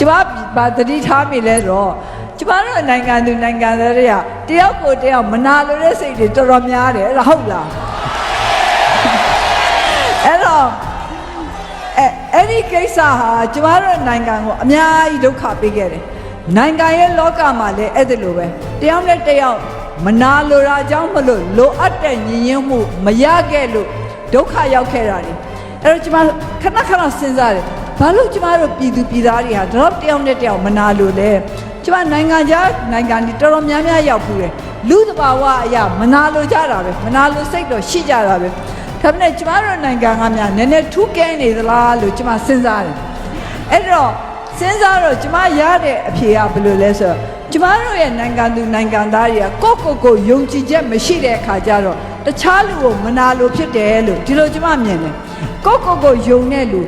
ကျမဗာသတိထားမိလဲဆိုတော့ကျမတို့နိုင်ငံသူနိုင်ငံသားတွေကတယောက်ကိုတယောက်မနာလိုတဲ့စိတ်တွေတော်တော်များတယ်အဲ့ဒါဟုတ်လားအဲ့တော့အဲအဲ့ဒီကိစ္စဟာကျမတို့နိုင်ငံကိုအများကြီးဒုက္ခပေးခဲ့တယ်နိုင်ငံရဲ့လောကမှာလည်းအဲ့ဒါလိုပဲတယောက်နဲ့တယောက်မနာလိုတာကြောင့်မလို့လိုအပ်တဲ့ညီညွတ်မှုမရခဲ့လို့ဒုက္ခရောက်ခဲ့တာတွေအဲ့တော့ကျမခဏခဏစဉ်းစားတယ် ဘာလို့ကျမတို့ပြည်သူပြည်သားတွေဟာတော့တယောက်နဲ့တယောက်မနာလိုလဲကျမနိုင်ငံခြားနိုင်ငံတွေတော်တော်များများရောက်ဘူးတယ်လူသဘာဝအရာမနာလိုကြတာပဲမနာလိုစိတ်တော့ရှိကြတာပဲဒါပေမဲ့ကျမတို့နိုင်ငံကများနည်းနည်းထူးကဲနေသလားလို့ကျမစဉ်းစားတယ်အဲ့တော့စဉ်းစားတော့ကျမရတဲ့အဖြေကဘယ်လိုလဲဆိုတော့ကျမတို့ရဲ့နိုင်ငံသူနိုင်ငံသားတွေကကိုယ့်ကိုယ်ကိုယုံကြည်ချက်မရှိတဲ့အခါကျတော့တခြားလူကိုမနာလိုဖြစ်တယ်လို့ဒီလိုကျမမြင်တယ်ကိုယ့်ကိုယ်ကိုယုံတဲ့လူ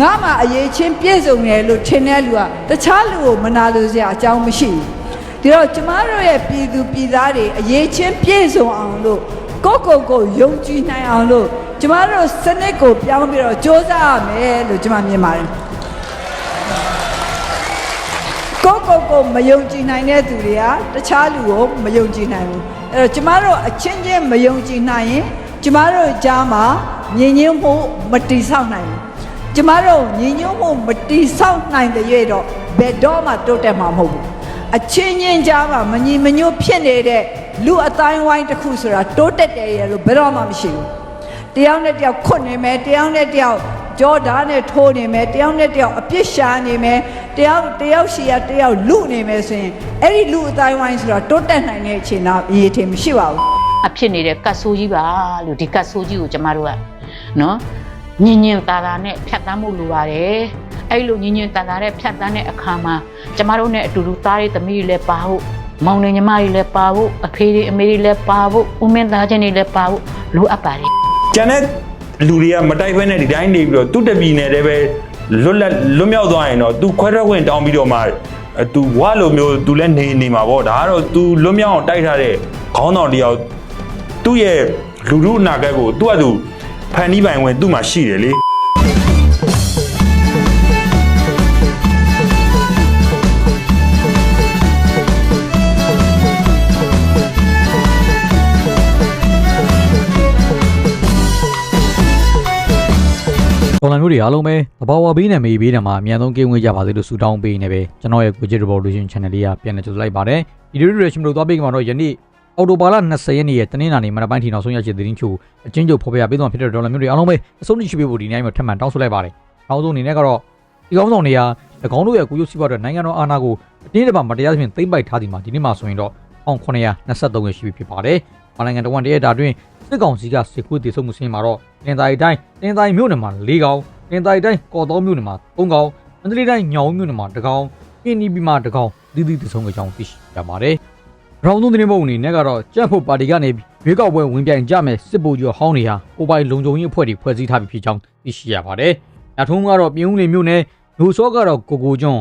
ငါမှအရေးချင်းပြည့်စုံတယ်လို့ထင်တဲ့လူကတခြားလူကိုမနာလိုစရာအကြောင်းမရှိဘူးဒီတော့ကျမတို့ရဲ့ပြည်သူပြည်သားတွေအရေးချင်းပြည့်စုံအောင်လို့ကိုယ့်ကိုယ်ကိုယုံကြည်နိုင်အောင်လို့ကျမတို့စနစ်ကိုပြောင်းပြီးတော့စ조사ရမယ်လို့ကျမမြင်ပါတယ်ကိုယ့်ကိုယ်ကိုမယုံကြည်နိုင်တဲ့သူတွေကတခြားလူကိုမယုံကြည်နိုင်ဘူးအဲ့တော့ကျမတို့အချင်းချင်းမယုံကြည်နိုင်ရင်ကျမတို့ကြားမှာညင်ညွတ်မှုမတိဆောက်နိုင်ဘူး ကျမတို့ညင်ညွတ်မှုမတိဆောက်နိုင်တဲ့ရွေ့တော့ဘယ်တော့မှတိုးတက်မှာမဟုတ်ဘူးအချင်းချင်းကြားမှာမညီမညွတ်ဖြစ်နေတဲ့လူအတိုင်းဝိုင်းတစ်ခုဆိုတာတိုးတက်တယ်ရလို့ဘယ်တော့မှမရှိဘူးတယောက်နဲ့တယောက်ခွတ်နေမယ်တယောက်နဲ့တယောက်ကြောဓာတ်နဲ့ထိုးနေမယ်တယောက်နဲ့တယောက်အပြစ်ရှာနေမယ်တယောက်တယောက်ရှိရတယောက်လူနေမယ်ဆိုရင်အဲ့ဒီလူအတိုင်းဝိုင်းဆိုတာတိုးတက်နိုင်တဲ့အခြေအနေအရေးထင်မရှိပါဘူးအဖြစ်နေတဲ့ကတ်ဆိုးကြီးပါလို့ဒီကတ်ဆိုးကြီးကိုကျမတို့ကနော် ညင်ညင်တာတာနဲ့ဖြတ်တန်းမှုလိုပါတယ်အဲ့လိုညင်ညင်တာတာနဲ့ဖြတ်တန်းတဲ့အခါမှာကျမတို့နဲ့အတူတူသားတွေသမီးတွေလည်းပါဖို့မောင်နှင်ညီမတွေလည်းပါဖို့အဖေတွေအမေတွေလည်းပါဖို့ဦးမင်းသားချင်းတွေလည်းပါဖို့လိုအပ်ပါတယ် ကျန်တဲ့လူတွေကမတိုက်ဘဲနဲ့ဒီတိုင်းနေပြီးတော့သူ့တပီနယ်တည်းပဲလွတ်လပ်လွတ်မြောက်သွားရင်တော့ तू ခွဲထွက်ဝင်တောင်းပြီးတော့မှအဲ तू ဝါလိုမျိုး तू လည်းနေနေမှာပေါ့ဒါကတော့ तू လွတ်မြောက်အောင်တိုက်ထားတဲ့ခေါင်းဆောင်တယောက်သူ့ရဲ့လူလူအနာဂတ်ကိုသူ့အတူ ဖန်တီးပိုင်ဝင်သူ့မှာရှိတယ်လေတော်လန်မျိုးတွေအားလုံးပဲသဘာဝဘေးနဲ့မေးဘေးနဲ့မှာအမြန်ဆုံးကင်းဝေးကြပါစေလို့ဆုတောင်းပေးနေပဲကျွန်တော်ရဲ့ Widget Revolution Channel လေးကပြန်လည်ကြိုဆိုလိုက်ပါတယ်ဒီလိုတွေရှင်တို့သွားပေးကြမှာတော့ယနေ့ အော်တိုဘာလ20ရက်နေ့ရဲ့တနင်္လာနေ့မနက်ပိုင်းထီနောက်ဆုံးရရှိတဲ့သတင်းချို့အချင်းချုပ်ဖော်ပြပေးသွားဖြစ်တဲ့ဒေါ်လာမျိုးတွေအားလုံးပဲအဆုံးထိရှိပေးဖို့ဒီနေ့မှာထပ်မံတောင်းဆိုလိုက်ပါတယ်နောက်ဆုံးအနေနဲ့ကတော့ဒီကောင်းဆောင်တွေက၎င်းတို့ရဲ့ကိုရုပ်စီးပွားတွေနိုင်ငံတော်အာဏာကိုအတင်းအဓမ္မမတရားသဖြင့်သိမ်းပိုက်ထားဒီမှာဒီနေ့မှာဆိုရင်တော့1923ရက်ရှိပြီဖြစ်ပါတယ်။မနိုင်ငံတော်ဝန်တရက်တာတွင်စစ်ကောင်စီကစစ်ခွေးတည်ဆုံမှုစင်းမှာတော့တင်သားရီတိုင်းတင်သားရီမြို့နယ်မှာ၄ကောင်တင်သားရီတိုင်းကော်တော်မြို့နယ်မှာ၃ကောင်မန္တလေးတိုင်းညောင်မြို့နယ်မှာ၁ကောင်ကင်းနီဘီမှာ၁ကောင်သီးသီးတည်ဆုံကြကြောင်းသိရှိရပါတယ်။ ရောင်သုံးသတင်းပုံအနေနဲ့ကတော့ကြက်ဖို့ပါတီကနေရွေးကောက်ပွဲဝင်ပြိုင်ကြမယ်စစ်ဗိုလ်ချုပ်ဟောင်းတွေဟာပိုပိုင်လုံခြုံရေးအဖွဲ့တွေဖွဲ့စည်းထားပြီးဖြစ်ကြောင်းသိရှိရပါတယ်။နောက်ထုံးကတော့ပြည်ဦးလင်မြို့နယ်လူစောကတော့ကိုကိုကျွန်း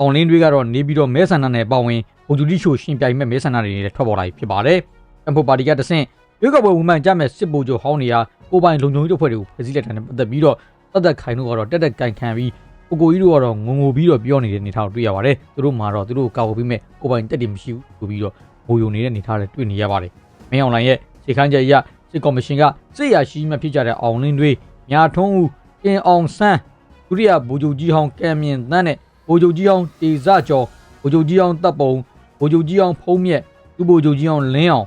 အောင်လင်းတွေကတော့နေပြီးတော့မဲဆန္ဒနယ်ပေါ့ဝင်ဗိုလ်ချုပ်ကြီးချိုရှင်ပြိုင်မဲ့မဲဆန္ဒတွေနဲ့ထွက်ပေါ်လာပြီဖြစ်ပါတယ်။အဖို့ပါတီကတဆင့်ရွေးကောက်ပွဲဝင်မှန်ကြမဲ့စစ်ဗိုလ်ချုပ်ဟောင်းတွေကကိုပိုင်လုံခြုံရေးတပ်ဖွဲ့တွေကိုဖွဲ့စည်းလက်တဲ့နဲ့ပတ်သက်ပြီးတော့တက်တက်ခိုင်တို့ကတော့တက်တက်ကန်ခံပြီးကိုကိုကြီးတို့ကတော့ငုံငိုပြီးတော့ပြောနေတဲ့အနေထားကိုတွေ့ရပါတယ်။သူတို့မှာတော့သူတို့ကာဝယ်ပြီးမဲ့ကိုပိုင်တက်တယ်မရှိဘူးဆိုပြီးတော့ ဘိုးယုံနေတဲ့အနေထားတွေတွေ့နေရပါတယ်။မင်းအောင်လှိုင်ရဲ့စေခိုင်းချက်အရစစ်ကော်မရှင်ကစစ်ရာရှိမှဖြစ်ကြတဲ့အောင်လင်းတွေညာထွန်းဦးကင်အောင်ဆန်းဒုတိယဗိုလ်ချုပ်ကြီးဟောင်းကံမြင့်တန်းနဲ့ဗိုလ်ချုပ်ကြီးဟောင်းတေဇကျော်ဗိုလ်ချုပ်ကြီးဟောင်းတပ်ပုံဗိုလ်ချုပ်ကြီးဟောင်းဖုံးမြက်သူဗိုလ်ချုပ်ကြီးဟောင်းလင်းအောင်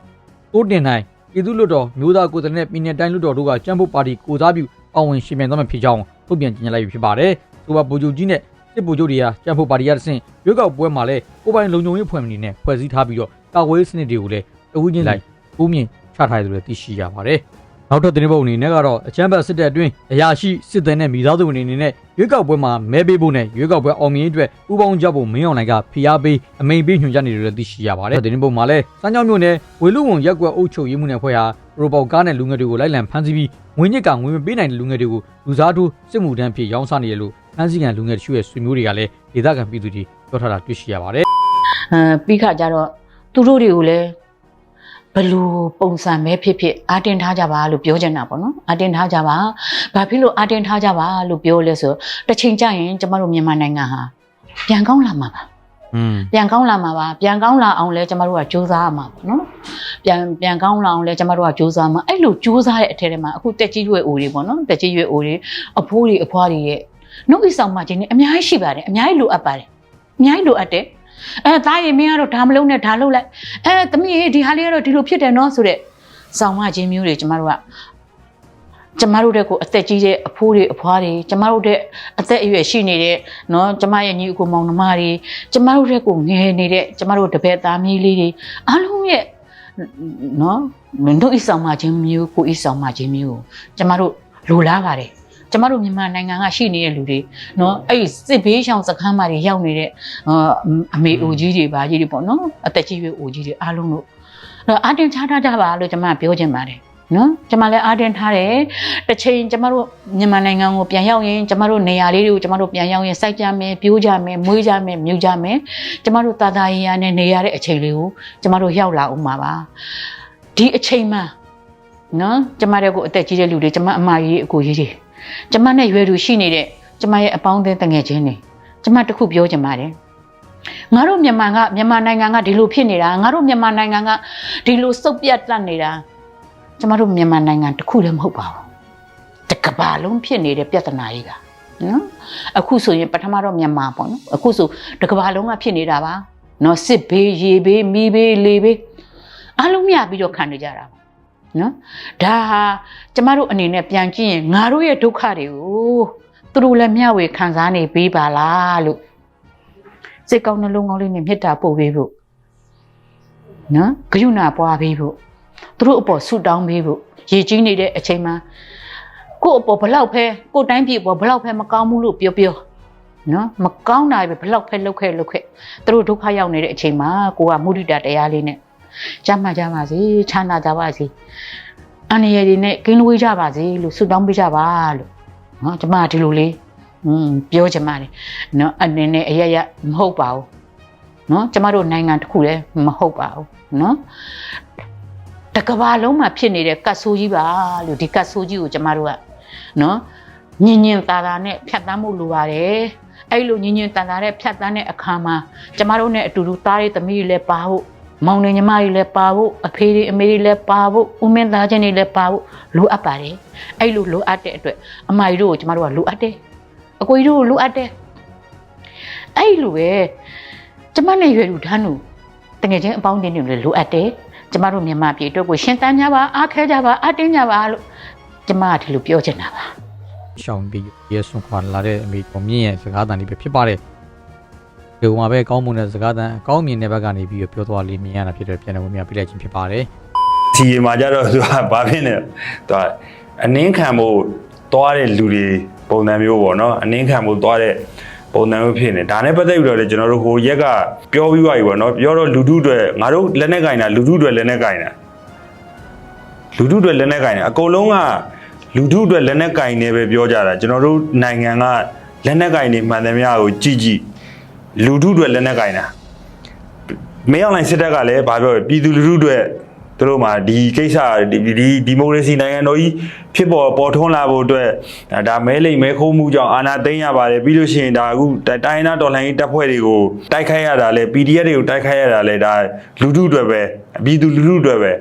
တိုးတင်နိုင်ပြည်သူ့လွှတ်တော်မျိုးသားကိုယ်စားလှယ်နဲ့ပြည်내တိုင်းလွှတ်တော်တို့ကကျန်းဖို့ပါတီကိုစားပြုပါဝင်ရှင်ပြိုင်သွားမှာဖြစ်ကြောင်းထုတ်ပြန်ကြေညာလိုက်ပြီဖြစ်ပါတယ်။ဆိုပါဗိုလ်ချုပ်ကြီးနဲ့စစ်ဗိုလ်ချုပ်တွေကကျန်းဖို့ပါတီရတဲ့ဆင့်ရွေးကောက်ပွဲမှာလည်းကိုယ်ပိုင်လုံခြုံရေးဖွဲ့မနေနဲ့ဖွဲ့စည်းထားပြီးတော့ ကာကွယ်ရေးစနစ်တွေကိုလည်းတဝူးချင်းလိုက်ပုံမြင့်ချထားတယ်လို့လည်းသိရှိရပါတယ်။နောက်ထပ်သတင်းပုတ်အနေနဲ့ကတော့အချမ်းဘတ်စစ်တပ်အတွင်းအရာရှိစစ်သည်နဲ့မိသားစုဝင်တွေအနေနဲ့ရွေးကောက်ပွဲမှာမဲပေးဖို့နဲ့ရွေးကောက်ပွဲအောင်မြင်ရေးအတွက်ပူးပေါင်းကြဖို့မင်းအောင်လှိုင်ကဖိအားပေးအမိန်ပေးညွှန်ကြားနေတယ်လို့သိရှိရပါတယ်။သတင်းပုတ်မှာလည်းစမ်းကြောင်းမြို့နယ်ဝေလူဝန်ရက်ကွက်အုပ်ချုပ်ရေးမှုနယ်ဖွဲ့ဟာရိုဘောက်ကားနဲ့လူငယ်တွေကိုလိုက်လံဖမ်းဆီးပြီးငွေညစ်ကငွေမပေးနိုင်တဲ့လူငယ်တွေကိုလူစားထိုးစစ်မှုထမ်းဖြစ်ရောင်းစားနေတယ်လို့ဖမ်းဆီးခံလူငယ်တချို့ရဲ့ဆွေမျိုးတွေကလည်းဒေသခံပြည်သူတွေပြောထားတာတွေ့ရှိရပါတယ်အဲပြီးခါကျတော့ သူတို့တွေကိုလည်းဘယ်လိုပုံစံပဲဖြစ်ဖြစ်အာတင်ထားကြပါလို့ပြောချင်တာပေါ့နော်အာတင်ထားကြပါဘာဖြစ်လို့အာတင်ထားကြပါလို့ပြောလဲဆိုတစ်ချိန်ကျရင်ကျမတို့မြန်မာနိုင်ငံဟာပြန်ကောင်းလာမှာပါอืมပြန်ကောင်းလာမှာပါပြန်ကောင်းလာအောင်လဲကျမတို့ကစူးစမ်းရမှာပေါ့နော်ပြန်ပြန်ကောင်းလာအောင်လဲကျမတို့ကစူးစမ်းမှာအဲ့လိုစူးစမ်းတဲ့အထက်ထဲမှာအခုတက်ကြီးရွယ်အိုတွေပေါ့နော်တက်ကြီးရွယ်အိုတွေအဖိုးတွေအဖွားတွေရဲ့နှုတ်ဤဆောင်မှခြင်းတွေအများကြီးရှိပါတယ်အများကြီးလိုအပ်ပါတယ်အများကြီးလိုအပ်တယ် အဲသားရည်မင်းကတော့ဒါမလုံးနဲ့ဒါလုံးလိုက်အဲသမီးရေဒီဟာလေးကတော့ဒီလိုဖြစ်တယ်နော်ဆိုတဲ့ဆောင်မှခြင်းမျိုးတွေကျမတို့ကကျမတို့တဲ့ကိုအသက်ကြီးတဲ့အဖိုးတွေအဖွားတွေကျမတို့တဲ့အသက်အရွယ်ရှိနေတဲ့နော်ကျမရဲ့ညီအကိုမောင်နှမတွေကျမတို့တဲ့ကိုငယ်နေတဲ့ကျမတို့တပည့်သားမြေးလေးတွေအားလုံးရဲ့နော်တို့ဤဆောင်မှခြင်းမျိုးကိုဤဆောင်မှခြင်းမျိုးကိုကျမတို့လိုလားပါတယ် ကျမတို့မြန်မာနိုင်ငံကရှိနေတဲ့လူတွေနော်အဲ့ဒီစစ်ဘေးရှောင်စခန်းမှာတွေရောက်နေတဲ့အာအမေအိုကြီးတွေပါကြီးတွေပေါ့နော်အသက်ကြီးရွယ်အိုကြီးတွေအားလုံးတို့အဲ့တော့အာတင်ချထားကြပါလို့ကျမပြောချင်ပါတယ်နော်ကျမလည်းအာတင်ထားတယ်တစ်ချိန်ကျမတို့မြန်မာနိုင်ငံကိုပြန်ရောက်ရင်ကျမတို့နေရာလေးတွေကိုကျမတို့ပြန်ရောက်ရင်စိုက်ကြမယ်ပြိုးကြမယ်မွေးကြမယ်မြူကြမယ်ကျမတို့တာတာရီယာနဲ့နေရတဲ့အချိန်လေးကိုကျမတို့ရောက်လာဦးမှာပါဒီအချိန်မှာနော်ကျမတို့ကိုအသက်ကြီးတဲ့လူတွေကျမအမကြီးအကိုကြီးတွေ ကျမနဲ့ရွယ်သူရှိနေတဲ့ကျမရဲ့အပေါင်းအသင်းတငယ်ချင်းတွေကျမတခုပြောချင်ပါတယ်ငါတို့မြန်မာကမြန်မာနိုင်ငံကဒီလိုဖြစ်နေတာငါတို့မြန်မာနိုင်ငံကဒီလိုစုပ်ပြတ်တတ်နေတာကျမတို့မြန်မာနိုင်ငံတစ်ခုလည်းမဟုတ်ပါဘူးတစ်ကမ္ဘာလုံးဖြစ်နေတဲ့ပြဿနာကြီးကနော်အခုဆိုရင်ပထမတော့မြန်မာပေါ့နော်အခုဆိုတစ်ကမ္ဘာလုံးကဖြစ်နေတာပါနော်စစ်ဘေးရေဘေးမီးဘေးလေဘေးအားလုံးမြပြီးတော့ခံနေကြတာပါ နော်ဒါဟာကျမတို့အနေနဲ့ပြန်ကြည့်ရင်ငါတို့ရဲ့ဒုက္ခတွေကိုသူတို့လည်းမျှဝေခံစားနေပေးပါလားလို့စိတ်ကောင်းနှလုံးကောင်းလေးနဲ့မေတ္တာပို့ပေးဖို့နော်ဂရုဏာပွားပေးဖို့သူတို့အပေါ်ဆူတောင်းပေးဖို့ရည်ကြီးနေတဲ့အချိန်မှာကို့အပေါ်ဘလောက်ဖဲကို့တိုင်းပြည်အပေါ်ဘလောက်ဖဲမကောင်းဘူးလို့ပြောပြောနော်မကောင်းတာပဲဘလောက်ဖဲလောက်ခဲ့လောက်ခဲ့သူတို့ဒုက္ခရောက်နေတဲ့အချိန်မှာကိုကမုဒိတာတရားလေးနဲ့ ကြမ်းမှကြပါစေချမ်းသာကြပါစေအန္တရာယ်တွေနဲ့ကင်းလွေးကြပါစေလို့ဆုတောင်းပေးကြပါလို့နော်ကျမကဒီလိုလေးอืมပြောချင်ပါတယ်နော်အနေနဲ့အရရမဟုတ်ပါဘူးနော်ကျမတို့နိုင်ငံတစ်ခုလည်းမဟုတ်ပါဘူးနော်တကဘာလုံးမှာဖြစ်နေတဲ့ကတ်ဆိုးကြီးပါလို့ဒီကတ်ဆိုးကြီးကိုကျမတို့ကနော်ညင်ညင်တာတာနဲ့ဖြတ်တန်းမှုလိုပါတယ်အဲ့လိုညင်ညင်တာတာနဲ့ဖြတ်တန်းတဲ့အခါမှာကျမတို့နဲ့အတူတူသားတွေသမီးတွေလည်းပါဖို့ မောင်နှညီမတွေလည်းပါဖို့အဖေတွေအမေတွေလည်းပါဖို့ဦးမင်းသားချင်းတွေလည်းပါဖို့လိုအပ်ပါတယ်အဲ့လိုလိုအပ်တဲ့အတွက်အမကြီးတို့ကိုကျမတို့ကလိုအပ်တယ်အကိုကြီးတို့ကိုလိုအပ်တယ်အဲ့လိုပဲကျမနဲ့ရွယ်လူထမ်းတို့တကယ်ချင်းအပေါင်းအသင်းတွေလည်းလိုအပ်တယ်ကျမတို့မြန်မာပြည်အတွက်ကိုရှင်တန်းကြပါအားခဲကြပါအတင်းကြပါလို့ကျမကဒီလိုပြောချင်တာပါရှောင်းပြီးရဲဆွန်ခွာလာတဲ့အမေကိုမြင့်ရဲ့စကားတန်လေးပဲဖြစ်ပါတယ် ဒီမှာပဲကောင်းမွန်တဲ့စကားတန်အကောင်းမြင်တဲ့ဘက်ကနေပြီးတော့ပြောသွားလေးမြင်ရတာဖြစ်တဲ့ပြန်လည်ဝင်မြပြလိုက်ခြင်းဖြစ်ပါတယ်စီရီမှာကြတော့သူကဘာဖြစ်နေသူကအနင်းခံဖို့တွားတဲ့လူတွေပုံစံမျိုးပေါ့နော်အနင်းခံဖို့တွားတဲ့ပုံစံမျိုးဖြစ်နေဒါနဲ့ပတ်သက်ပြီးတော့လေကျွန်တော်တို့ဟိုရက်ကပြောပြီးသွားပြီပေါ့နော်ပြောတော့လူထုတွေငါတို့လက်နဲ့ကင်တာလူထုတွေလက်နဲ့ကင်တာလူထုတွေလက်နဲ့ကင်တာအကုန်လုံးကလူထုတွေလက်နဲ့ကင်နေပဲပြောကြတာကျွန်တော်တို့နိုင်ငံကလက်နဲ့ကင်နေမှန်သမျှကိုကြည်ကြည် လူထုတွေလက်နဲ့ကင်တာမင်းအွန်လိုင်းစစ်တပ်ကလည်းဘာပြောလဲပြည်သူလူထုတွေသူတို့မှာဒီကိစ္စဒီဒီဒီမိုကရေစီနိုင်ငံတော်ကြီးဖြစ်ပေါ်ပေါ်ထွန်းလာဖို့အတွက်ဒါဒါမဲလိမ်မဲခိုးမှုကြောင့်အာဏာသိမ်းရပါတယ်ပြီးလို့ရှိရင်ဒါအခုတိုင်တိုင်းနာတော်လှန်ရေးတပ်ဖွဲ့တွေကိုတိုက်ခိုက်ရတာလဲ PDF တွေကိုတိုက်ခိုက်ရတာလဲဒါလူထုတွေပဲပြည်သူလူထုတွေပဲအဲ့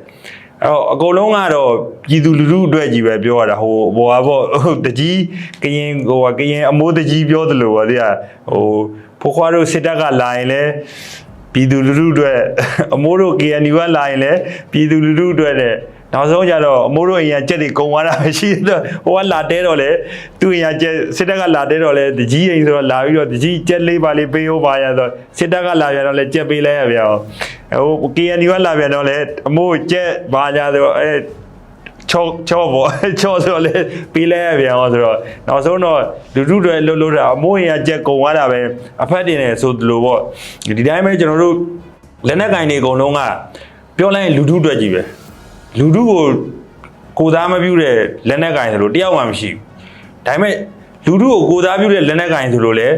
တော့အကုန်လုံးကတော့ပြည်သူလူထုအတွက်ကြီးပဲပြောရတာဟိုဘောဟာပေါ့ဟိုတကြီးကရင်ဟိုကရင်အမိုးတကြီးပြောသလိုပါတဲ့ဟို ဖိုးခွားတို့စစ်တပ်ကလာရင်လဲပြည်သူလူထုအတွက်အမိုးတို့ KNU ကလာရင်လည်းပြည်သူလူထုအတွက်တဲ့နောက်ဆုံးကြတော့အမိုးတို့အရင်ကြက်တွေကုံသွားတာပဲရှိတော့ဟိုကလာတဲတော့လေသူ့အရင်ကြက်စစ်တပ်ကလာတဲတော့လေတကြီးအိမ်ဆိုတော့လာပြီးတော့တကြီးကြက်လေးပါလေးပေးဟောပါရတော့စစ်တပ်ကလာပြန်တော့လေကြက်ပေးလိုက်ရပြန်ဟို KNU ကလာပြန်တော့လေအမိုးကြက်ပါကြဆိုတော့အဲ ချောချောပေါ့ချောဆိုတော့လေပေးလိုက်ရပြန်အောင်ဆိုတော့နောက်ဆုံးတော့လူထုတွေလှုပ်လှုပ်တာအမိုးရင်ကကြက်ကုံသွားတာပဲအဖက်တင်နေဆိုလိုပေါ့ဒီတိုင်းပဲကျွန်တော်တို့လက်နက်ကင်တွေအကုန်လုံးကပြောလိုက်ရင်လူထုတွေကြီးပဲလူထုကိုကိုသားမပြုတဲ့လက်နက်ကင်ဆိုလို့တယောက်မှမရှိဘူးဒါပေမဲ့လူထုကိုကိုသားပြုတဲ့လက်နက်ကင်ဆိုလို့လေ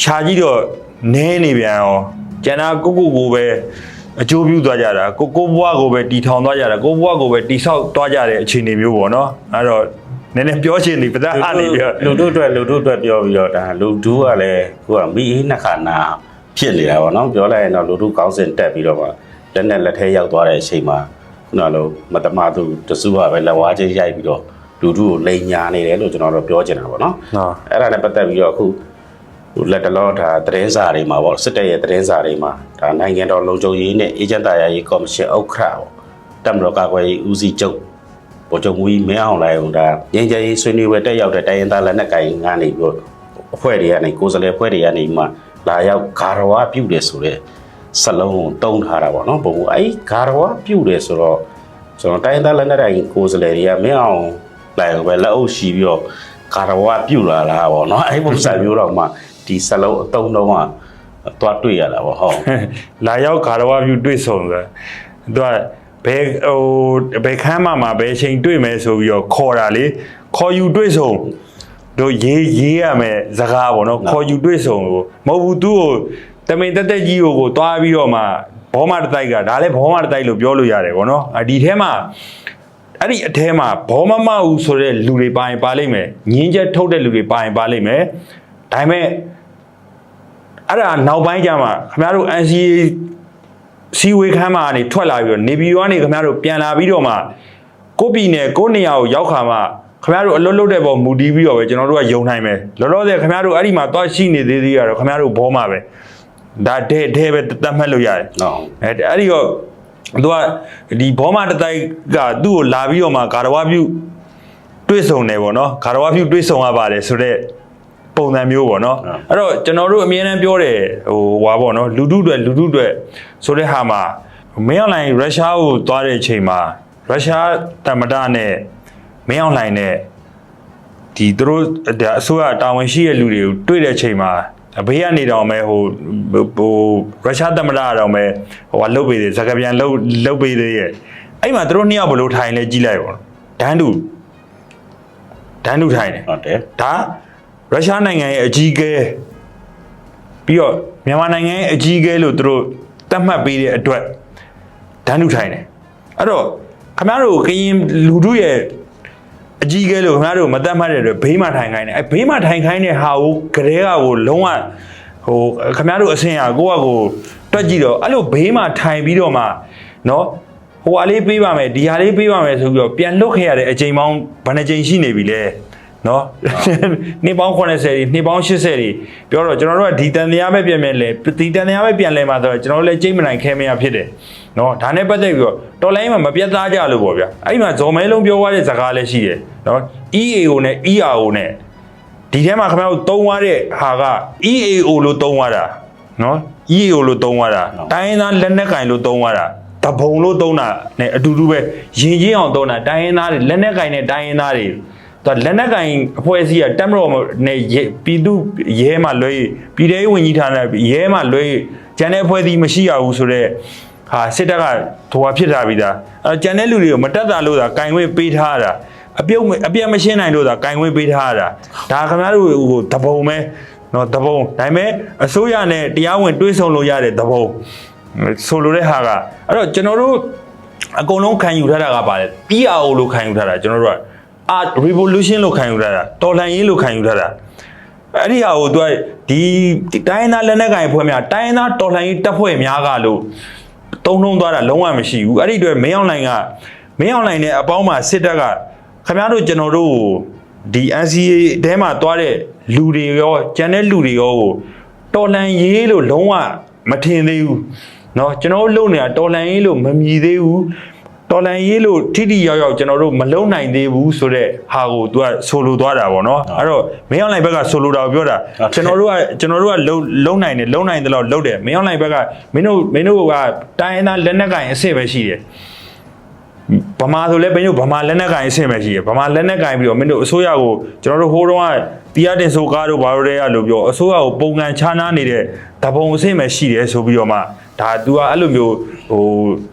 ရှားကြီးတော့နဲနေပြန်ရောကျန်တာကိုကိုကိုပဲ အကျိုးပြုသွားကြတာကိုကိုဘွားကိုပဲတီထောင်သွားကြတာကိုဘွားကိုပဲတီဆောက်သွားကြတဲ့အခြေအနေမျိုးပေါ့နော်အဲ့တော့နည်းနည်းပြောချင်နေပဒါအနေပြောလူတို့အတွက်လူတို့အတွက်ပြောပြီးတော့ဒါလူဒူးကလည်းကိုကမိအေးနှစ်ခါနာဖြစ်နေတာပေါ့နော်ပြောလိုက်ရင်တော့လူတို့ကောင်းစင်တက်ပြီးတော့မှလက်နဲ့လက်ထဲရောက်သွားတဲ့အချိန်မှာခုနလိုမတမသူတစုကပဲလက်ဝါးချင်းရိုက်ပြီးတော့လူတို့ကိုလိန်ညာနေတယ်လို့ကျွန်တော်တို့ပြောချင်တာပေါ့နော်နော်အဲ့ဒါနဲ့ပတ်သက်ပြီးတော့အခုဟို လက်တလောဒါသတင်းစာတွေမှာပေါ့စစ်တပ်ရဲ့သတင်းစာတွေမှာဒါနိုင်ငံတော်လုံခြုံရေးနဲ့အေဂျင့်တာရေးကော်မရှင်ဥက္ကဋ္ဌပေါ့တပ်မတော်ကာကွယ်ရေးဦးစီးချုပ်ဗိုလ်ချုပ်မူကြီးမင်းအောင်လှိုင်ကဒါငင်းကြရေးဆွေးနွေးပွဲတက်ရောက်တဲ့တိုင်းရင်းသားလက်နက်ကိုင်ကနေပြီးတော့အဖွဲ့တွေကနေကိုယ်စားလှယ်အဖွဲ့တွေကနေမှလာရောက်ဂါရဝပြုတယ်ဆိုတဲ့စလုံးကိုတုံးထားတာပေါ့နော်ဘုံကအဲ့ဂါရဝပြုတယ်ဆိုတော့ကျွန်တော်တိုင်းရင်းသားလက်နက်ကိုင်ကိုယ်စားလှယ်တွေကမင်းအောင်လှိုင်ကိုပဲလက်အုပ်ရှိပြီးတော့ကာရဝပြုတ်လာလားဗောနော်အဲ့ပုံစံမျိုးတော့မှ ဒီစလုံးအတုံးတော့မှသွားတွေ့ရတာဗောဟုတ်လာရောက်ခါရဝပြုတွေ့ဆုံဆိုသူကဘယ်ဟိုဘယ်ခမ်းမှမှာဘယ်ချိန်တွေ့မယ်ဆိုပြီးတော့ခေါ်တာလေခေါ်ယူတွေ့ဆုံတို့ရေးရေးရမယ်စကားပေါ့နော်ခေါ်ယူတွေ့ဆုံကိုမဟုတ်ဘူးသူ့ကိုတမိန်တက်တက်ကြီးကိုကိုတွားပြီးတော့မှဘောမတတိုက်ကဒါလည်းဘောမတတိုက်လို့ပြောလို့ရတယ်ပေါ့နော်အဒီထဲမှာအဲ့ဒီအထဲမှာဘောမမဦးဆိုတဲ့လူတွေပါရင်ပါလိမ့်မယ်ငင်းချက်ထုတ်တဲ့လူတွေပါရင်ပါလိမ့်မယ်ဒါပေမဲ့ အဲ့ဒါနောက်ပိုင်းကျမှခင်ဗျားတို့ NCA စီဝေးခမ်းမှာကနေထွက်လာပြီးတော့နေပြည်တော်ကနေခင်ဗျားတို့ပြန်လာပြီးတော့မှကိုယ့်ပြည်နယ်ကိုယ့်နေရာကိုရောက်ခါမှခင်ဗျားတို့အလွတ်လွတ်တဲ့ပုံမူတည်ပြီးတော့ပဲကျွန်တော်တို့ကယုံနိုင်မယ်လောလောဆယ်ခင်ဗျားတို့အဲ့ဒီမှာသွားရှိနေသေးသေးရတော့ခင်ဗျားတို့ဘောမှာပဲဒါတဲ့တဲ့ပဲတတ်မှတ်လို့ရတယ်နော်အဲအဲ့ဒီတော့သူကဒီဘောမတတိုက်ကသူ့ကိုလာပြီးတော့မှကာရဝပြုတွေ့ဆုံတယ်ပေါ့နော်ကာရဝပြုတွေ့ဆုံရပါတယ်ဆိုတော့ ပုံစံမျိုးပေါ့နော်အဲ့တော့ကျွန်တော်တို့အမြဲတမ်းပြောတယ်ဟိုဟွာပေါ့နော်လူထုတွေလူထုတွေဆိုတဲ့ဟာမှာမင်းအွန်လိုင်းရုရှားကိုသွားတဲ့အချိန်မှာရုရှားတမဒနဲ့မင်းအွန်လိုင်းနဲ့ဒီသူတို့ဒါအစိုးရတာဝန်ရှိတဲ့လူတွေကိုတွေ့တဲ့အချိန်မှာဘေးကနေတော့မဲဟိုဟိုရုရှားတမဒကတော့မဲဟိုကလုတ်ပေးတယ်ဇကပြန်လုတ်လုတ်ပေးသေးရဲ့အဲ့မှာသူတို့နှစ်ယောက်ဘလို့ထိုင်လဲကြည့်လိုက်ပါဒန်းတူဒန်းတူထိုင်တယ်ဟုတ်တယ်ဒါ ရုရှားနိုင်ငံရဲ့အကြီးအကဲပြီးတော့မြန်မာနိုင်ငံရဲ့အကြီးအကဲလို့သူတို့သတ်မှတ်ပေးတဲ့အတွက်ဒန်းတူထိုင်တယ်အဲ့တော့ခင်ဗျားတို့ကရင်လူတို့ရဲ့အကြီးအကဲလို့ခင်ဗျားတို့မသတ်မှတ်တဲ့အတွက်ဘေးမှာထိုင်ခိုင်းတယ်အဲဘေးမှာထိုင်ခိုင်းတဲ့ဟာကိုကလေးကကိုလုံးဝဟိုခင်ဗျားတို့အဆင်အကိုကကိုတွက်ကြည့်တော့အဲ့လိုဘေးမှာထိုင်ပြီးတော့မှနော်ဟိုဟာလေးပေးပါမယ်ဒီဟာလေးပေးပါမယ်ဆိုပြီးတော့ပြန်လွတ်ခဲ့ရတဲ့အချိန်ပေါင်းဘယ်နှချိန်ရှိနေပြီလဲ နော်နှစ်ပေါင်း80တွေနှစ်ပေါင်း80တွေပြောတော့ကျွန်တော်တို့ကဒီတန်တရားပဲပြန်ပြန်လဲဒီတန်တရားပဲပြန်လဲမှာဆိုတော့ကျွန်တော်တို့လည်းကြိတ်မနိုင်ခဲမရဖြစ်တယ်နော်ဒါနဲ့ပတ်သက်ပြီးတော့တော်လိုင်းမှာမပြတ်သားကြလို့ပေါ့ဗျာအဲ့ဒီမှာဇော်မဲလုံးပြောသွားတဲ့ဇာကားလည်းရှိတယ်နော် EAO နဲ့ ERO နဲ့ဒီထဲမှာခင်ဗျားတို့သုံးသွားတဲ့ဟာက EAO လို့သုံးသွားတာနော် EAO လို့သုံးသွားတာတိုင်းရင်းသားလက်နက်ကင်လို့သုံးသွားတာတဘုံလို့သုံးတာ ਨੇ အတူတူပဲရင်ချင်းအောင်သုံးတာတိုင်းရင်းသားတွေလက်နက်ကင်နဲ့တိုင်းရင်းသားတွေ သူလက်နက်ကင်အဖွဲ့အစည်းကတက်မတော်နဲ့ပြည်သူရဲမှလွဲပြည်ထောင်ဝင်ကြီးဌာနရဲမှလွဲဂျန်တဲ့အဖွဲ့အစည်းမရှိရဘူးဆိုတော့ဟာစစ်တပ်ကဒွာဖြစ်လာပြီသားအဲဂျန်တဲ့လူတွေကိုမတက်တာလို့သာကင်ခွင့်ပေးထားတာအပြုတ်အပြတ်မရှင်းနိုင်လို့သာကင်ခွင့်ပေးထားတာဒါခင်ဗျားတို့ဟိုတပုံပဲနော်တပုံဒါပေမဲ့အစိုးရနဲ့တရားဝင်တွေးဆုံလို့ရတဲ့တပုံဆိုလိုတဲ့ဟာကအဲ့တော့ကျွန်တော်တို့အကုန်လုံးခံယူထားတာကပါလေ PRO လို့ခံယူထားတာကျွန်တော်တို့က art revolution လို့ခံယူထားတာတော်လှန်ရေးလို့ခံယူထားတာအဲ့ဒီဟာကိုသူကဒီတိုင်းရင်းသားလက်နက်ကိုင်အဖွဲ့များတိုင်းရင်းသားတော်လှန်ရေးတပ်ဖွဲ့များကလို့တုံးထုံးသွားတာလုံးဝမရှိဘူးအဲ့ဒီအတွက်မင်းအောင်လှိုင်ကမင်းအောင်လှိုင်နဲ့အပေါင်းမှာစစ်တပ်က ခင်ဗျားတို့ကျွန်တော်တို့ကိုဒီ NCA တဲမှာတွားတဲ့လူတွေရောကျန်တဲ့လူတွေရောကိုတော်လန်ရေးလို့လုံးဝမထင်သေးဘူးเนาะကျွန်တော်တို့လုံနေတာတော်လန်ရေးလို့မမြည်သေးဘူး တော်လန်ရေးလို့ထိထိရောက်ရောက်ကျွန်တော်တို့မလုံနိုင်သေးဘူးဆိုတော့ဟာကို तू ကဆိုလိုသွားတာဗောနော်အဲ့တော့မင်းအောင်လိုင်ဘက်ကဆိုလိုတာကိုပြောတာကျွန်တော်တို့ကကျွန်တော်တို့ကလုံလုံနိုင်တယ်လုံနိုင်တယ်လို့လုံတယ်မင်းအောင်လိုင်ဘက်ကမင်းတို့မင်းတို့ကတိုင်းရင်းသားလက်နက်ကင်အစ်စ်ပဲရှိတယ် ဗမာဆိုလဲဘင်းတို့ဗမာလက်နက်ကင်အဆင့်ပဲရှိရဗမာလက်နက်ကင်ပြီးတော့မင်းတို့အစိုးရကိုကျွန်တော်တို့ဟိုးတော့ကတရားတင်ဆိုကားတို့ဘာလို့လဲရလို့ပြောအစိုးရကိုပုံကန်ချားနာနေတဲ့တပုံအဆင့်ပဲရှိတယ်ဆိုပြီးတော့မှဒါ तू ကအဲ့လိုမျိုးဟို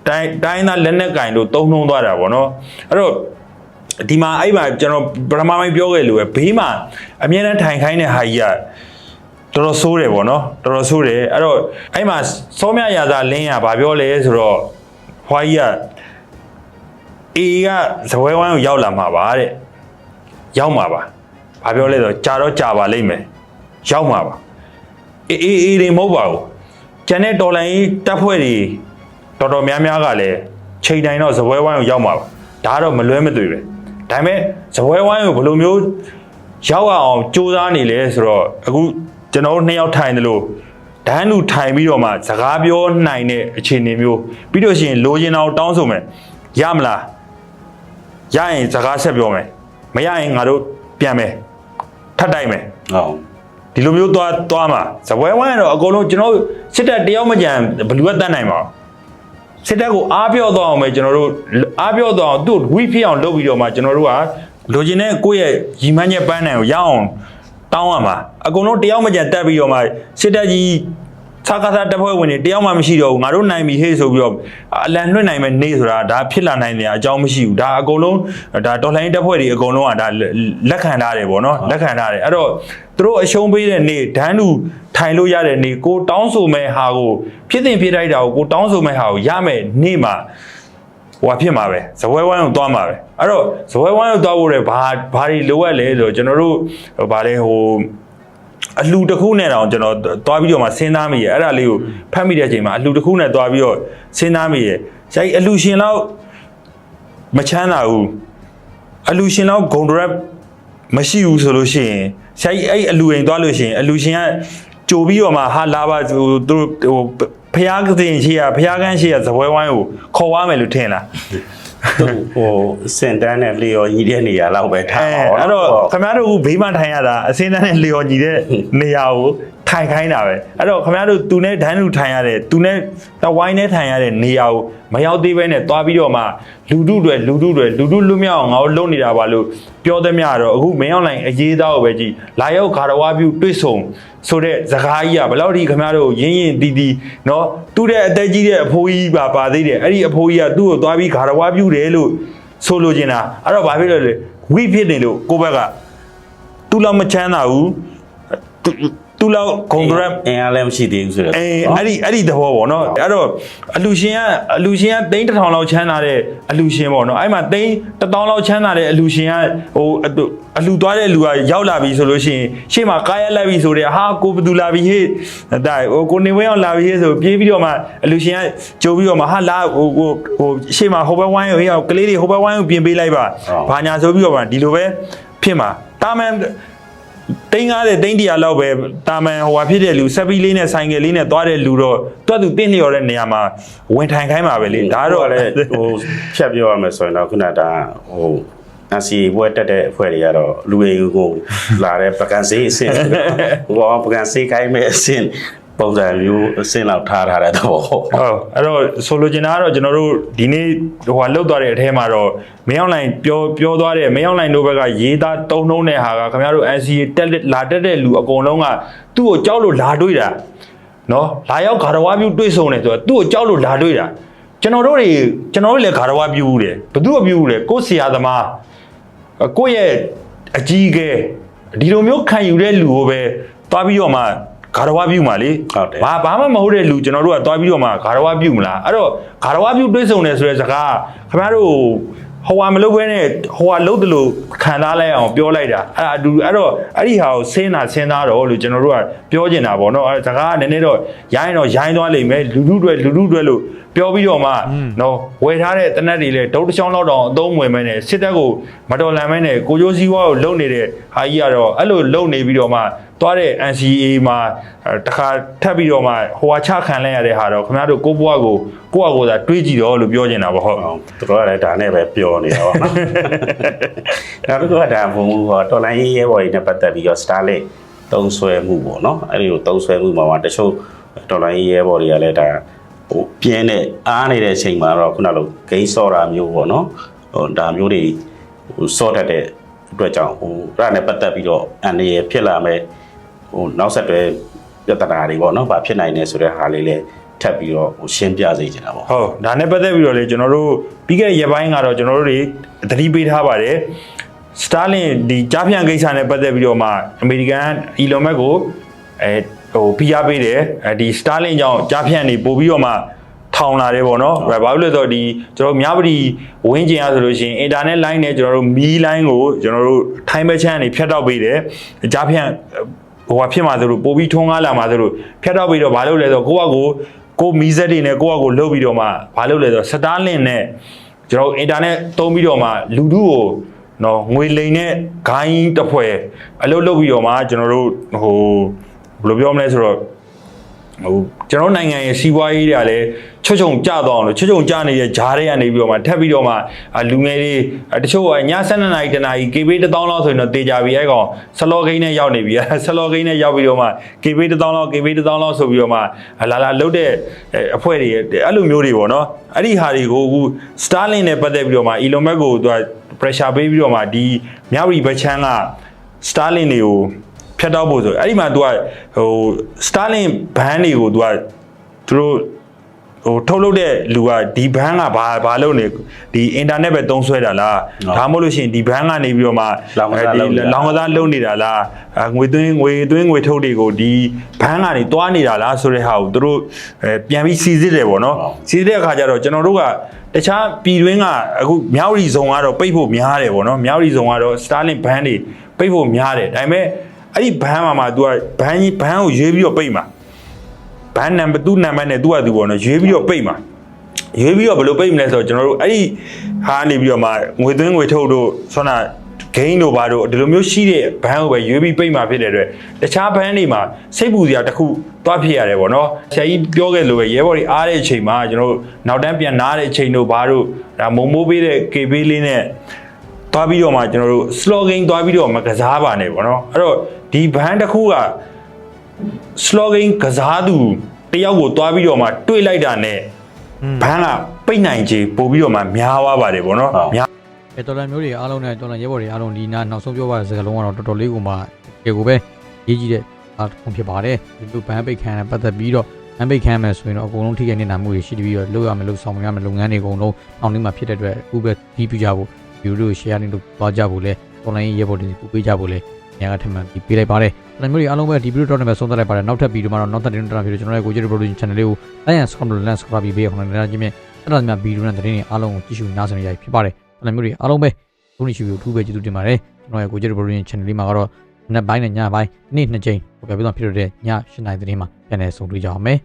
တိုင်းတိုင်းသားလက်နက်ကင်လို့တုံးနှုံးသွားတာဗောနော်အဲ့တော့ဒီမှာအဲ့မှာကျွန်တော်ပထမပိုင်းပြောခဲ့လို့ပဲဘေးမှာအမြဲတမ်းထိုင်ခိုင်းတဲ့ဟာကြီးကတော်တော်ဆိုးတယ်ဗောနော်တော်တော်ဆိုးတယ်အဲ့တော့အဲ့မှာစောမြရာသာလင်းရဗာပြောလဲဆိုတော့ဟွာကြီးက အေကဇပွဲဝိုင်းကိုရောက်လာမှာပါတဲ့ရောက်မှာပါဘာပြောလဲဆိုတော့ကြာတော့ကြာပါလိမ့်မယ်ရောက်မှာပါအေးအေးအေးတွေမဟုတ်ပါဘူးကျန်တဲ့ဒေါ်လာကြီးတက်ဖွဲ့တွေတော်တော်များများကလည်းချိန်တိုင်းတော့ဇပွဲဝိုင်းကိုရောက်မှာပါဒါကတော့မလွဲမသွေပဲဒါပေမဲ့ဇပွဲဝိုင်းကိုဘယ်လိုမျိုးရောက်အောင်စူးစမ်းနေလဲဆိုတော့အခုကျွန်တော်တို့နှစ်ယောက်ထိုင်တယ်လို့ဒန်းလူထိုင်ပြီးတော့မှစကားပြောနိုင်တဲ့အခြေအနေမျိုးပြီးတော့ရှိရင်လိုချင်အောင်တောင်းဆိုမယ်ရမလား ရရင်စကားဆက်ပြောမယ်မရရင်ငါတို့ပြန်မယ်ထပ်တိုက်မယ်ဟုတ်ဒီလိုမျိုးသွားသွားမှာဇပွဲဝိုင်းကတော့အကုန်လုံးကျွန်တော်တို့စစ်တပ်တယောက်မကြံဘယ်လူကတတ်နိုင်မှာစစ်တပ်ကိုအားပြောတော့အောင်ပဲကျွန်တော်တို့အားပြောတော့အောင်သူ့ဝိဖြစ်အောင်လုပ်ပြီးတော့မှကျွန်တော်တို့ကလိုချင်တဲ့ကိုယ့်ရဲ့ရီမန်းချက်ပန်းနိုင်ကိုရအောင်တောင်းရမှာအကုန်လုံးတယောက်မကြံတက်ပြီးတော့မှစစ်တပ်ကြီး သာကာသာတပ်ဖွဲ့ဝင်တွေတယောက်မှမရှိတော့ဘူးငါတို့နိုင်ပြီဟေ့ဆိုပြီးတော့အလံလွှင့်နိုင်မဲ့နေ့ဆိုတာဒါဖြစ်လာနိုင်တဲ့အကြောင်းမရှိဘူးဒါအကုန်လုံးဒါတော်လှန်ရေးတပ်ဖွဲ့တွေအကုန်လုံးကဒါလက်ခံထားတယ်ပေါ့နော်လက်ခံထားတယ်အဲ့တော့သူတို့အရှုံးပေးတဲ့နေ့ဒန်းလူထိုင်လို့ရတဲ့နေ့ကိုတောင်းဆိုမဲ့ဟာကိုဖြစ်တင်ဖြစ်လိုက်တာကိုကိုတောင်းဆိုမဲ့ဟာကိုရမဲ့နေ့မှာဟိုဖြစ်မှာပဲဇပွဲဝိုင်းကိုသွားမှာပဲအဲ့တော့ဇပွဲဝိုင်းကိုသွားဖို့လည်းဘာဘာတွေလိုအပ်လဲဆိုတော့ကျွန်တော်တို့ဟိုဗာလဲဟို အလှတစ်ခုနဲ့တော့ကျွန်တော်သွားပြီးတော့မှစဉ်းစားမိရအဲ့ဒါလေးကိုဖတ်မိတဲ့အချိန်မှာအလှတစ်ခုနဲ့သွားပြီးတော့စဉ်းစားမိရဆရာကြီးအလှရှင်လောက်မချမ်းသာဘူးအလှရှင်လောက်ဂုံဒရက်မရှိဘူးဆိုလို့ရှိရင်ဆရာကြီးအဲ့အလှအိမ်သွားလို့ရှိရင်အလှရှင်ကကြိုပြီးတော့မှဟာလာပါဟိုသူတို့ဟိုဖျားကစင်ရှိရဖျားကန်းရှိရဇပွဲဝိုင်းကိုခေါ်သွားမယ်လို့ထင်လားသူ ဟိုစင်တန်းနဲ့လျော်ညီတဲ့နေရာလောက်ပဲထားအဲပါအဲ့တော့ခင်ဗျားတို့ကဘေးမှာထိုင်ရတာအစင်းတန်းနဲ့လျော်ညီတဲ့နေရာကို ထိုင်ခိုင်းတာပဲအဲ့တော့ခင်ဗျားတို့သူနဲ့ဒန်းလူထိုင်ရတဲ့သူနဲ့တဝိုင်းနဲ့ထိုင်ရတဲ့နေရာကိုမရောက်သေးပဲနဲ့သွားပြီးတော့မှလူတုတွေလူတုတွေလူတုလွတ်မြောက်အောင်ငါတို့လုပ်နေတာပါလို့ပြောသမျှတော့အခုမင်းအောင်လိုင်အရေးသားကိုပဲကြည်လာရောက်ဂါရဝပြုတွေ့ဆုံဆိုတဲ့ဇကားကြီးကဘယ်လောက်ထိခင်ဗျားတို့ရင်းရင်တီးတီးเนาะသူ့တဲ့အသက်ကြီးတဲ့အဖိုးကြီးပါပါသေးတယ်အဲ့ဒီအဖိုးကြီးကသူ့ကိုသွားပြီးဂါရဝပြုတယ်လို့ဆိုလိုချင်တာအဲ့တော့ဘာဖြစ်လို့လဲဝိဖြစ်နေလို့ကိုယ့်ဘက်ကသူ့လောက်မချမ်းသာဘူး သူသူ့လောက်ဂုံဂရက်အင်အားလည်းမရှိသေးဘူးဆိုတော့အေးအဲ့ဒီအဲ့ဒီသဘောပေါ့နော်အဲ့တော့အလူရှင်ကအလူရှင်ကသိန်းတစ်ထောင်လောက်ချမ်းသာတဲ့အလူရှင်ပေါ့နော်အဲ့မှာသိန်းတစ်တောင်းလောက်ချမ်းသာတဲ့အလူရှင်ကဟိုအတူအလူသွားတဲ့လူကရောက်လာပြီဆိုလို့ရှိရင်ရှေ့မှာကားရက်လိုက်ပြီဆိုတဲ့ဟာကိုဘယ်သူလာပြီဟေ့ဒါဟိုကိုနေဝဲအောင်လာပြီဟေ့ဆိုပြေးပြီးတော့မှအလူရှင်ကကြိုပြီးတော့မှဟာလာဟိုဟိုဟိုရှေ့မှာဟိုဘက်ဝိုင်းကိုဟေ့ကလေးတွေဟိုဘက်ဝိုင်းကိုပြင်ပေးလိုက်ပါဘာညာဆိုပြီးတော့မှဒီလိုပဲဖြစ်မှာတာမန် တိန်း90တိန်း100လောက်ပဲတာမန်ဟိုဟာဖြစ်တဲ့လူဆက်ပီးလေးနဲ့ဆိုင်ကယ်လေးနဲ့သွားတဲ့လူတော့တွတ်သူတင့်လျော်တဲ့နေရာမှာဝင်ထိုင်ခိုင်းပါပဲလေဒါတော့လည်းဟိုဖြတ်ပြောရမယ်ဆိုရင်တော့ခုနကဒါဟိုအစီဘွဲတက်တဲ့အဖွဲ့တွေကတော့လူအိမ်ကိုလာတဲ့ပကံစေးအဆင့်ဟိုပကံစေးကိုင်းမဲ့အဆင့် ပုံစံမျိုးအဆင့်လောက်ထားထားတဲ့တော့ဟုတ်အဲ့တော့ဆိုလိုချင်တာကတော့ကျွန်တော်တို့ဒီနေ့ဟိုဟာလောက်သွားတဲ့အထဲမှာတော့မင်းအွန်လိုင်းပြောပြောသွားတဲ့မင်းအွန်လိုင်းတို့ဘက်ကရေးသားတုံးနှုံးတဲ့ဟာကခင်ဗျားတို့ NCA တက်လက်လာတက်တဲ့လူအကုန်လုံးကသူ့ကိုကြောက်လို့လာတွေးတာနော်လာရောက်ဂါရဝပြုတွေးဆုံတယ်ဆိုတော့သူ့ကိုကြောက်လို့လာတွေးတာကျွန်တော်တို့တွေကျွန်တော်တို့လည်းဂါရဝပြုဘူးတယ်ဘသူ့အပြုဘူးလဲကိုယ်ဆရာသမားကိုယ့်ရဲ့အကြီးအကဲဒီလိုမျိုးခံယူတဲ့လူကိုပဲသွားပြီးတော့မှ ဂါရဝပြုမှာလေဟုတ်တယ်ဘာဘာမှမဟုတ်တဲ့လူကျွန်တော်တို့ကသွားပြီးတော့မှဂါရဝပြုမလားအဲ့တော့ဂါရဝပြုတွေးဆုံတယ်ဆိုတဲ့စကားခင်ဗျားတို့ဟိုဟာမလုပ်ဘဲနဲ့ဟိုဟာလုပ်တယ်လို့ခံစားလိုက်အောင်ပြောလိုက်တာအဲ့ဒါအတူအဲ့တော့အဲ့ဒီဟာကိုဆင်းတာဆင်းသားတော့လို့ကျွန်တော်တို့ကပြောချင်တာပေါ့နော်အဲ့စကားကနည်းနည်းတော့ရိုင်းတော့ရိုင်းသွားလိမ့်မယ်လူလူတွေလူလူတွေလို့ ပြောပြီးတော့မှနော်ဝယ်ထားတဲ့တနက်တွေလည်းဒုတ်တစ်ချောင်းလောက်တော့အသုံးဝင်မဲနဲ့စစ်တပ်ကိုမတော်လန်မဲနဲ့ကိုကျိုးစည်းဝါးကိုလုံနေတဲ့ဟာကြီးကတော့အဲ့လိုလုံနေပြီးတော့မှသွားတဲ့ NCA မှာအဲတခါထပ်ပြီးတော့မှဟိုဟာချခံလိုက်ရတဲ့ဟာတော့ခင်ဗျားတို့ကိုယ့်ဘဝကိုကိုယ့်အကိုယ်သာတွေးကြည့်တော့လို့ပြောချင်တာပေါ့ဟုတ်ဟုတ်သူတို့ကလည်းဒါနဲ့ပဲပြောနေတာပါနော်ဒါတို့ကဒါဘုံဟောတော်လိုင်းရေးရဲဘော်ကြီးနဲ့ပတ်သက်ပြီးတော့ Starlink တုံးဆွဲမှုပေါ့နော်အဲ့ဒီလိုတုံးဆွဲမှုမှာမှာတချို့တော်လိုင်းရေးရဲဘော်တွေကလည်းဒါ ဟိုပြင်းတဲ့အားနေတဲ့အချိန်မှာတော့ခုနလိုဂိမ်းဆော့တာမျိုးပေါ့နော်ဟိုဒါမျိုးတွေဟိုဆော့တတ်တဲ့အတွက်ကြောင့်ဟိုအဲ့ဒါနဲ့ပတ်သက်ပြီးတော့အန်ရဖြစ်လာမဲ့ဟိုနောက်ဆက်တွဲပြဿနာတွေပေါ့နော်ဘာဖြစ်နိုင်လဲဆိုတဲ့ဟာလေးလည်းထပ်ပြီးတော့ဟိုရှင်းပြစေချင်တာပေါ့ဟုတ်ဒါနဲ့ပတ်သက်ပြီးတော့လေကျွန်တော်တို့ပြီးခဲ့တဲ့ရက်ပိုင်းကတော့ကျွန်တော်တို့တွေသတိပေးထားပါတယ်စတာလင်ဒီကြားဖြန့်ကိစ္စနဲ့ပတ်သက်ပြီးတော့မှအမေရိကန်အီလွန်မက်ကို အဲဟိုဖိအားပေးတယ်အဲဒီစတာလင်ကြောင့်ကြားဖြန့်နေပို့ပြီးတော့မှထထောင်လာတယ်ပေါ့နော်ဘာလို့လဲဆိုတော့ဒီကျွန်တော်မြပတီဝင်းကျင်ရဆိုလို့ရှိရင်အင်တာနက်လိုင်းနဲ့ကျွန်တော်တို့မီးလိုင်းကိုကျွန်တော်တို့ထိုင်းဘက်ချမ်းကနေဖြတ်တောက်ပေးတယ်ကြားဖြန့်ဟိုဟာဖြစ်မှာဆိုလို့ပို့ပြီးထွန်းကားလာမှာဆိုလို့ဖြတ်တောက်ပြီးတော့ဘာလို့လဲဆိုတော့ကိုကကိုကိုမီးစက်တွေနဲ့ကိုကကိုလှုပ်ပြီးတော့မှဘာလို့လဲဆိုတော့စတားလင်နဲ့ကျွန်တော်အင်တာနက်သုံးပြီးတော့မှလူထုကိုနော်ငွေလိမ်နဲ့ဂိုင်းတစ်ဖွဲ့အလုပ်လုပ်ပြီးတော့မှကျွန်တော်တို့ဟို ဘယ်လိုပြောမလဲဆိုတော့ဟိုကျွန်တော်နိုင်ငံရဲ့စီးပွားရေးတွေကလည်းချွတ်ချုံကြတော့အောင်လို့ချွတ်ချုံကြနေတဲ့ဂျားတွေကနေပြီးတော့မှထပ်ပြီးတော့မှအာလူငယ်တွေအာတချို့ကည7နာရီတနာရီ KB 1000လောက်ဆိုရင်တော့တေချာပြီအဲ့ကောင်ဆလောဂိန်းနဲ့ရောက်နေပြီဆလောဂိန်းနဲ့ရောက်ပြီးတော့မှ KB 1000လောက် KB 1000လောက်ဆိုပြီးတော့မှလာလာလုတ်တဲ့အဖွဲ့တွေအဲ့လိုမျိုးတွေပေါ့နော်အဲ့ဒီဟာတွေကိုအခု Starlink နဲ့ပတ်သက်ပြီးတော့မှ Elon Musk ကိုသူက pressure ပေးပြီးတော့မှဒီမြောက်ရီဘက်ချမ်းက Starlink တွေကို ဖြတ်တောက်ဖို့ဆိုအဲ့ဒီမှာ तू ကဟို Starlink ဘန်းတွေကို तू ကသူတို့ဟိုထုတ်လုပ်တဲ့လူကဒီဘန်းကဘာဘာလုပ်နေဒီ internet ပဲသုံးဆွဲတာလားဒါမှမဟုတ်လို့ရှိရင်ဒီဘန်းကနေပြီးတော့မှလောင်ကစားလုပ်နေတာလောင်ကစားလုပ်နေတာလားအဲငွေသွင်းငွေသွင်းငွေထုတ်တွေကိုဒီဘန်းကနေတွားနေတာလားဆိုတဲ့ဟာကိုသူတို့အဲပြန်ပြီးစီစစ်တယ်ပေါ့နော်ဟုတ်စီစစ်တဲ့အခါကျတော့ကျွန်တော်တို့ကတခြားပြည်တွင်းကအခုမြောက်ရီဇုံကတော့ပိတ်ဖို့များတယ်ပေါ့နော်မြောက်ရီဇုံကတော့ Starlink ဘန်းတွေပိတ်ဖို့များတယ်ဒါပေမဲ့ အဲ့ဒီဘန်းမှာမှာ तू ကဘန်းကြီးဘန်းကိုရွေးပြီးတော့ပိတ်မှာဘန်းနံပါတ်သူ့နံပါတ်နဲ့ तू ကသူပေါ့နော်ရွေးပြီးတော့ပိတ်မှာရွေးပြီးတော့ဘယ်လိုပိတ်မလဲဆိုတော့ကျွန်တော်တို့အဲ့ဒီဟာနေပြီးတော့မှငွေသွင်းငွေထုတ်တို့ဆွမ်းနာဂိမ်းတို့ဘာတို့ဒီလိုမျိုးရှိတဲ့ဘန်းကိုပဲရွေးပြီးပိတ်မှာဖြစ်တဲ့အတွက်တခြားဘန်းတွေမှာစိတ်ပူစရာတစ်ခုသွားဖြစ်ရတယ်ပေါ့နော်ဆရာကြီးပြောခဲ့လို့ပဲရဲဘော်တွေအားတဲ့အချိန်မှာကျွန်တော်တို့နောက်တန်းပြန်နားတဲ့အချိန်တို့ဘာတို့ဒါမုံမိုးပေးတဲ့ KB လေးနဲ့သွားပြီးတော့မှကျွန်တော်တို့ slow game သွားပြီးတော့မှကစားပါနဲ့ပေါ့နော်အဲ့တော့ ဒီဘန်းတစ်ခုက slogan ကစားသူတယောက်ကိုသွားပြီးတော့မှတွေးလိုက်တာနဲ့ဘန်းကပိတ်နိုင်ခြေပို့ပြီးတော့မှများသွားပါတယ်ပေါ့နော်ဟုတ်များအဲတော်လန်မျိုးတွေအားလုံးနဲ့တော်လန်ရဲဘော်တွေအားလုံးဒီနာနောက်ဆုံးပြောပါတဲ့စကားလုံးကတော့တော်တော်လေးကိုမှကေကိုပဲရေးကြည့်တဲ့အားတစ်ခုဖြစ်ပါတယ်ဒီလိုဘန်းပိတ်ခံရတဲ့ပတ်သက်ပြီးတော့ဘန်းပိတ်ခံရမယ်ဆိုရင်တော့အကုန်လုံးထိခိုက်နေတာမှုတွေရှိပြီးတော့လုပ်ရမယ်လုပ်ဆောင်ရမယ်လုပ်ငန်းတွေအကုန်လုံးအောင်နေမှာဖြစ်တဲ့အတွက်အခုပဲဒီပြကြဖို့ဗီဒီယိုတွေကို share လုပ်သွားကြဖို့လဲတော်လန်ရဲဘော်တွေပူပေးကြဖို့လဲ ညကထပ်မှန်ပြီးပေးလိုက်ပါတယ်တော်လန်မျိုးတွေအားလုံးပဲဒီဗီဒီယိုတော့လည်းဆုံးသက်လိုက်ပါတယ်နောက်ထပ်ဗီဒီယိုမှာတော့နောက်ထပ်တင်တော့ဖြစ်လို့ကျွန်တော်ရဲ့ကိုကြီး production channel လေးကို like and subscribe လုပ် like subscribe ပေးရအောင်လည်းလည်းချင်းမြတ်အဲ့ဒါများဗီဒီယိုနဲ့သတင်းတွေအားလုံးကိုကြည့်ရှုနားဆင်ရရဖြစ်ပါတယ်တော်လန်မျိုးတွေအားလုံးပဲခုနှစ်ရှိကိုအထူးပဲကျေးဇူးတင်ပါတယ်ကျွန်တော်ရဲ့ကိုကျရဘရင်း channel လေးမှာကတော့နေ့ပိုင်းနဲ့ညပိုင်းနေ့နှစ်ကြိမ်ပေါ်ပြပြသွားဖြစ်တဲ့ည၈နိုင်သတင်းမှာပြန်လည်ဆုံတွေ့ကြအောင်မယ်